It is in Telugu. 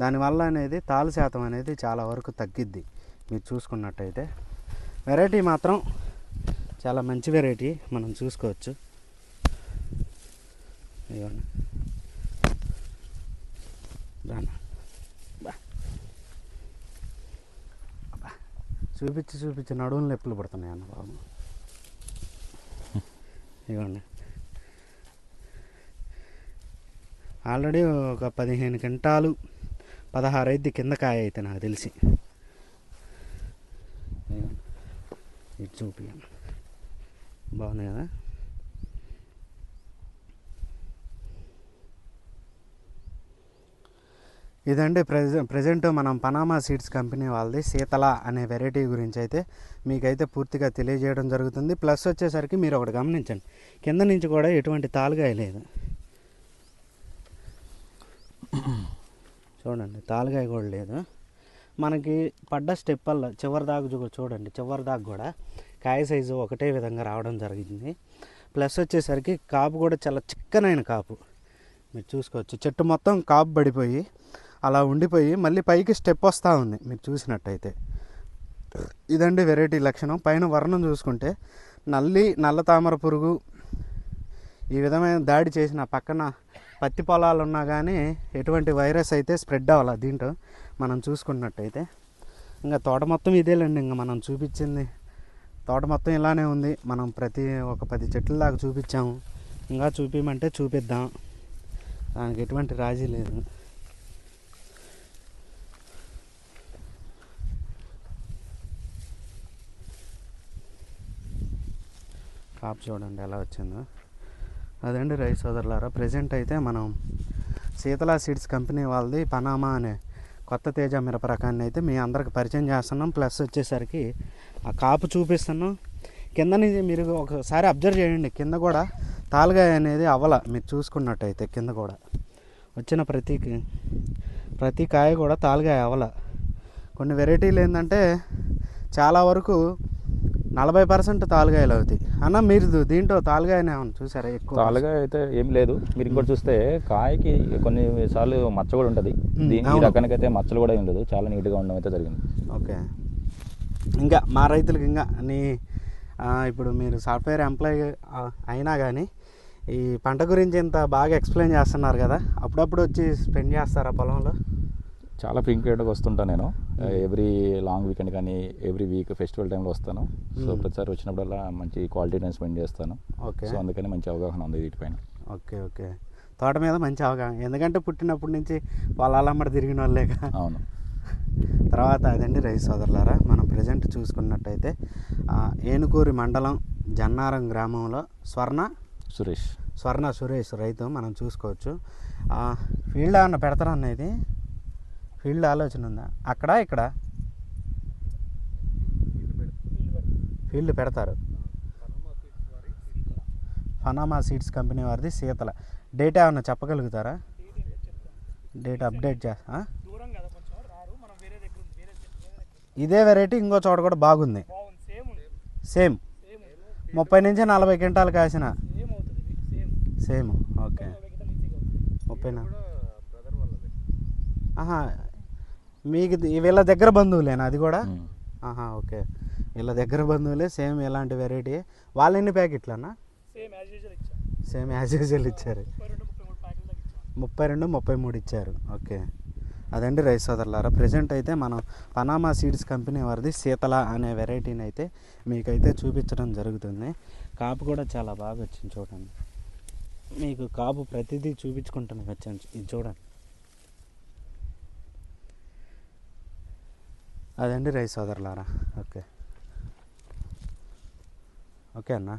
దానివల్ల అనేది తాలు శాతం అనేది చాలా వరకు తగ్గిద్ది. మీరు చూసుకున్నట్టయితే. వెరైటీ మాత్రం చాలా మంచి వెరైటీ మనం చూసుకోవచ్చు. ఇదిగోండి. రానా చూపించి చూపించి నడువులు నొప్పులు పడుతున్నాయి అన్న బాబు. ఇవ్వండి ఆల్రెడీ ఒక పదిహేను క్వింటాలు పదహారు అయితే కింద కాయ అయితే నాకు తెలిసి. ఇదిగోండి. ఇటు చూపియండి బాగుంది కదా? ఇదండి ప్రెజ ప్రజెంట్ మనం పనామా సీడ్స్ కంపెనీ వాళ్ళది శీతల అనే వెరైటీ గురించి అయితే మీకైతే పూర్తిగా తెలియజేయడం జరుగుతుంది. ప్లస్ వచ్చేసరికి మీరు ఒకటి గమనించండి. కింద నుంచి కూడా ఎటువంటి తాలుగాయ లేదు చూడండి తాలుగాయ కూడా లేదు. మనకి పడ్డ స్టెప్పల్లో చివరి దాకా చూడండి చివరి దాకా కూడా కాయ సైజు ఒకటే విధంగా రావడం జరిగింది. ప్లస్ వచ్చేసరికి కాపు కూడా చాలా చిక్కనైన కాపు. మీరు చూసుకోవచ్చు. చెట్టు మొత్తం కాపు పడిపోయి అలా ఉండిపోయి మళ్ళీ పైకి స్టెప్ వస్తూ ఉంది మీరు చూసినట్టయితే. ఇదండి వెరైటీ లక్షణం. పైన వర్ణం చూసుకుంటే నల్లి నల్ల తామర పురుగు ఈ విధమైన దాడి చేసిన పక్కన పత్తి పొలాలు ఉన్నా కానీ ఎటువంటి వైరస్ అయితే స్ప్రెడ్ అవ్వాలి దీంట్లో? మనం చూసుకున్నట్టయితే. ఇంకా తోట మొత్తం ఇదేలేండి ఇంకా మనం చూపించింది. తోట మొత్తం ఇలానే ఉంది. మనం ప్రతి ఒక పది చెట్ల దాకా చూపించాము. ఇంకా చూపించమంటే చూపిద్దాం. దానికి ఎటువంటి రాజీ లేదు. కాపు చూడండి ఎలా వచ్చిందో. అదండి రైస్ సోదరులారా ప్రజెంట్ అయితే మనం శీతలా సీడ్స్ కంపెనీ వాళ్ళది పనామా అనే కొత్త తేజ మిరప రకాన్ని అయితే మీ అందరికి పరిచయం చేస్తున్నాం. ప్లస్ వచ్చేసరికి ఆ కాపు చూపిస్తున్నాం. కింద నుంచి మీరు ఒకసారి అబ్జర్వ్ చేయండి. కింద కూడా తాలుగాయ అనేది అవ్వల మీరు చూసుకున్నట్టయితే కింద కూడా. వచ్చిన ప్రతి ప్రతి కాయ కూడా తాలుగాయ అవ్వల కొన్ని వెరైటీలు ఏంటంటే చాలా వరకు నలభై పర్సెంట్ తాలుగాయలు అవుతాయి. అన్న మీరు దీంట్లో తాలుగాయనే చూసారా? ఎక్కువ తాలుగా అయితే ఏం లేదు. మీరు ఇంకోటి చూస్తే కాయకి కొన్ని సార్లు మచ్చ కూడా ఉంటుంది. దీని ఈ అవును. రకానికి అయితే మచ్చలు కూడా ఏం లేదు. చాలా నీట్గా ఉండడం అయితే జరిగింది. ఓకే. ఇంకా మా రైతులకు ఇంకా నీ ఇప్పుడు మీరు సాఫ్ట్వేర్ ఎంప్లాయీ అయినా కానీ ఈ పంట గురించి ఇంత బాగా ఎక్స్ప్లెయిన్ చేస్తున్నారు కదా అప్పుడప్పుడు వచ్చి స్పెండ్ చేస్తారా పొలంలో? చాలా ఫ్రీక్వెంట్గా వస్తుంటాను నేను. ఎవ్రీ లాంగ్ వీకెండ్ కానీ ఎవ్రీ వీక్ ఫెస్టివల్ టైంలో వస్తాను. సో. ప్రతిసారి వచ్చినప్పుడల్లా మంచి క్వాలిటీ టైం స్పెండ్ చేస్తాను. ఓకే. సో అందుకని మంచి అవగాహన ఉంది వీటిపైన. Okay okay. తోట మీద మంచి అవగాహన. ఎందుకంటే పుట్టినప్పటి నుంచి పొలాలమ్మడి తిరిగిన వాళ్ళేగా అవును. తర్వాత అదండి రైతు సోదరులారా మనం ప్రజెంట్ చూసుకున్నట్టయితే ఏనుకూరి మండలం జన్నారం గ్రామంలో స్వర్ణ సురేష్. స్వర్ణ సురేష్ రైతు మనం చూసుకోవచ్చు. ఫీల్డ్ ఏమన్నా పెడతారా అన్న ఇది? ఫీల్డ్ ఆలోచన ఉందా? అక్కడ ఇక్కడ? ఫీల్డ్ పెడతారు. ఫనామా సీడ్స్ కంపెనీ వారిది శీతల. డేట్ ఏమన్నా చెప్పగలుగుతారా? డేట్ అప్డేట్ చేస్తా ఇదే వెరైటీ ఇంకో చోట కూడా బాగుంది. సేమ్. సేమ్ ముప్పై నుంచి నలభై క్వింటాలు కాసిన. Same okay. ముప్పై ఆహా మీకు వీళ్ళ దగ్గర బంధువులేనా అది కూడా. ఆహా ఓకే. వీళ్ళ దగ్గర బంధువులే సేమ్ ఇలాంటి వెరైటీ. వాళ్ళు ఎన్ని ప్యాకెట్లన్నా? సేమ్ యాజ్ యూజువల్ ఇచ్చాం సేమ్ యాజ్ యూజువల్ ఇచ్చారు. ముప్పై రెండు ముప్పై మూడు ప్యాకెట్ దాకా ఇచ్చాం ముప్పై రెండు ముప్పై మూడు ఇచ్చారు. ఓకే. అదండి రైస్ సోదరులారా ప్రజెంట్ అయితే మనం పనామా సీడ్స్ కంపెనీ వారిది శీతల అనే వెరైటీని అయితే మీకైతే చూపించడం జరుగుతుంది. కాపు కూడా చాలా బాగా వచ్చింది చూడండి. మీకు కాపు ప్రతిదీ చూపించుకుంటాను వచ్చాను. ఇది చూడండి. అదండి రైస్ సోదరులారా. ఓకే. ఓకే అన్నా.